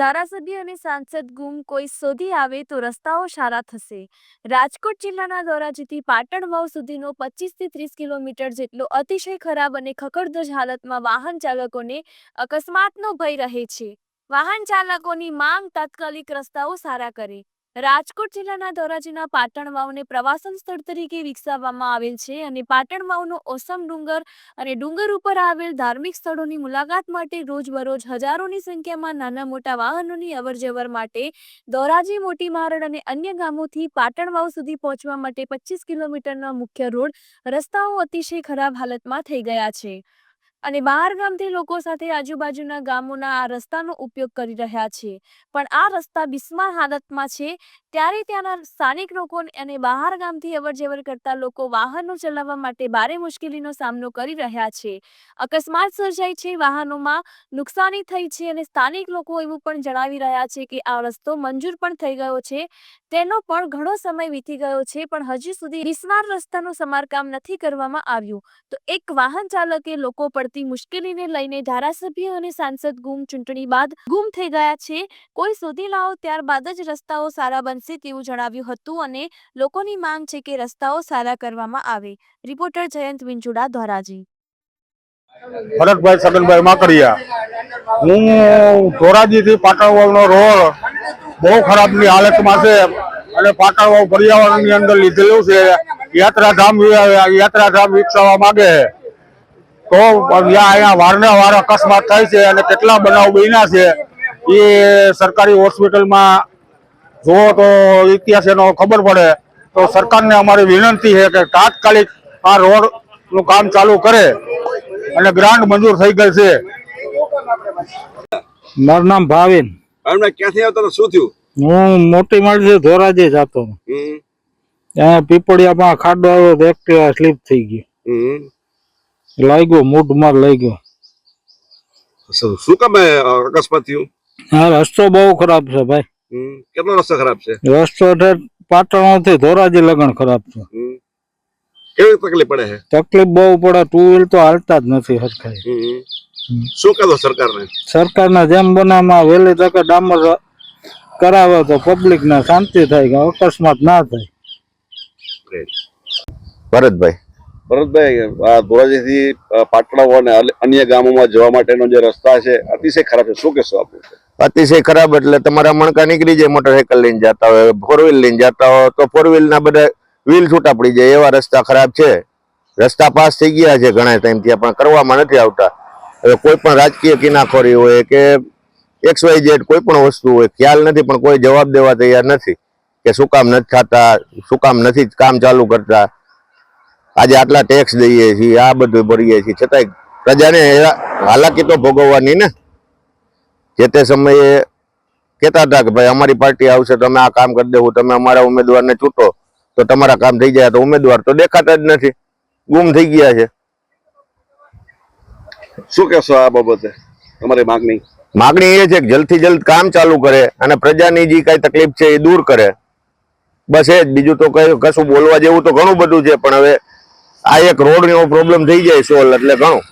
ધારાસભ્ય અને સાંસદ ગુમ કોઈ શોધી આવે તો રસ્તાઓ સારા થશે. રાજકોટ જિલ્લાના ધોરાજીથી પાટણ વાવ સુધીનો પચીસથી ત્રીસ કિલોમીટર જેટલો અતિશય ખરાબ અને ખકડધજ હાલતમાં વાહન ચાલકોને અકસ્માતનો ભય રહે છે. વાહન ચાલકોની માંગ તાત્કાલિક રસ્તાઓ સારા કરે. રાજકોટ જિલ્લાના ધોરાજીના પાટણ વાવને પ્રવાસન સ્થળ તરીકે વિકસાવવામાં આવેલ છે અને પાટણ વાવનો ઓસમ ડુંગર અને ડુંગર ઉપર આવેલ ધાર્મિક સ્થળોની મુલાકાત માટે રોજબરોજ હજારોની સંખ્યામાં નાના મોટા વાહનોની અવરજવર માટે ધોરાજી, મોટી મારડ અને અન્ય ગામોથી પાટણ વાવ સુધી પહોંચવા માટે પચીસ કિલોમીટરના મુખ્ય રોડ રસ્તાઓ અતિશય ખરાબ હાલતમાં થઈ ગયા છે. અને બહાર ગામથી લોકો સાથે આજુબાજુના ગામોના આ રસ્તાનો ઉપયોગ કરી રહ્યા છે. પણ આ રસ્તા બિસ્માર હાલતમાં છે. ત્યારે ત્યાંના સ્થાનિક લોકો અને બહાર ગામથી અવરજવર કરતા લોકો વાહનો ચલાવવા માટે ભારે મુશ્કેલીનો સામનો કરી રહ્યા છે. અકસ્માત સર્જાય છે, વાહનોમાં નુકસાની થઈ છે અને સ્થાનિક લોકો એવું પણ જણાવી રહ્યા છે કે આ રસ્તો મંજૂર પણ થઈ ગયો છે. તેનો પણ ઘણો સમય વીતી ગયો છે, પણ હજી સુધી બિસ્માર રસ્તાનું સમારકામ નથી કરવામાં આવ્યું. તો એક વાહન ચાલકે લોકો પડતી મુશ્કેલીને લઈને ધારાસભ્ય અને સાંસદ ગુમ ચૂંટણી બાદ ગુમ થઈ ગયા છે. કોઈ શોધી લાવો ત્યારબાદ જ રસ્તાઓ સારા બનશે તેવું જણાવ્યું હતું અને લોકોની માંગ છે કે રસ્તાઓ સારા કરવામાં આવે. રિપોર્ટર જયંત વિંજુડા, ધોરાજી. ભરતભાઈ સગનભાઈ માકડિયા. હું ધોરાજીથી પાટણવાવનો રોડ બહુ ખરાબની હાલતમાં છે અને પાટણવાવ પર્યાવરણની અંદર લીધેલું છે. યાત્રાધામ યાત્રાધામ વિકસાવવા માગે છે. તો ત્યાં અહીંયા વારને વાર અકસ્માત થાય છે અને કેટલા બનાવ બન્યા છે એ સરકારી હોસ્પિટલમાં જુઓ તો ઇતિહાસ એનો ખબર પડે. તો સરકારને અમારી વિનંતી છે કે તાત્કાલિક આ રોડનું કામ ચાલુ કરે અને ગ્રાન્ટ મંજૂર થઈ ગઈ છે. મારું નામ ભાવિન. ક્યાંથી આવતા શું થયું? હું મોટી માણસે ધોરાજી જતો પીપળિયામાં ખાડો આવ્યો એક્ટિવા સ્લીપ થઈ ગઈ ગયો મૂઢ માર લઈ ગયો શું કામ અકસ્માત થયું? હા રસ્તો બહુ ખરાબ છે ભાઈ. કેટલો રસ્તો ખરાબ છે? રસ્તો પાટણથી ધોરાજી લગન ખરાબ છે. કેવી તકલીફ પડે છે? તકલીફ બહુ પડે ટુ વ્હીલ તો હાલતા જ નથી સરખાઈ હમ. શું કહો સરકારને? સરકારના જેમ બનાવમાં વહેલી તકે ડામર કરાવે તો પબ્લિક ને શાંતિ થાય કે અકસ્માત ના થાય. ભરતભાઈ ભરતભાઈ, આ ધોરાજીથી પાટણાઓ અને અન્ય ગામોમાં જવા માટેનો જે રસ્તા છે, અતિશય ખરાબ છે. શું કહેશો આપણે અતિશય ખરાબ એટલે તમારા મણકા નીકળી જાય મોટરસાયકલ લઈને જતા હોય ફોર વ્હીલ લઈને જતા હોય, તો ફોર વ્હીલના બધા વ્હીલ છૂટા પડી જાય, એવા રસ્તા ખરાબ છે. રસ્તા પાસ થઈ ગયા છે ઘણા ટાઈમથી પણ કરવામાં નથી આવતા. હવે કોઈ પણ રાજકીય કિનાખોરી હોય કે એક્સ વાય ઝેડ કોઈ પણ વસ્તુ હોય, ખ્યાલ નથી, પણ કોઈ જવાબ દેવા તૈયાર નથી કે શું કામ નથી થતા, શું કામ નથી, કામ ચાલુ કરતા. આજે આટલા ટેક્સ દઈએ છીએ આ બધું ભરીએ છીએ. છતાંય પ્રજાને હાલાકી તો ભોગવવાની ને. જે તે સમયે કહેતા હતા કે ભાઈ અમારી પાર્ટી આવશે તમે આ કામ કરી દેવું તમે અમારા ઉમેદવારને ચૂંટો તો તમારા કામ થઈ જાય તો ઉમેદવાર તો દેખાતા જ નથી. ગુમ થઈ ગયા છે. શું કહેશો આ બાબતે? તમારી માંગણી? માગણી એ છે કે જલ્દથી જલ્દ કામ ચાલુ કરે અને પ્રજાની જે કઈ તકલીફ છે એ દૂર કરે. બસ એ જ બીજું તો કઈ કશું બોલવા જેવું તો ઘણું બધું છે પણ હવે આ એક રોડ નો પ્રોબ્લેમ થઈ જાય સોલ એટલે ઘણું.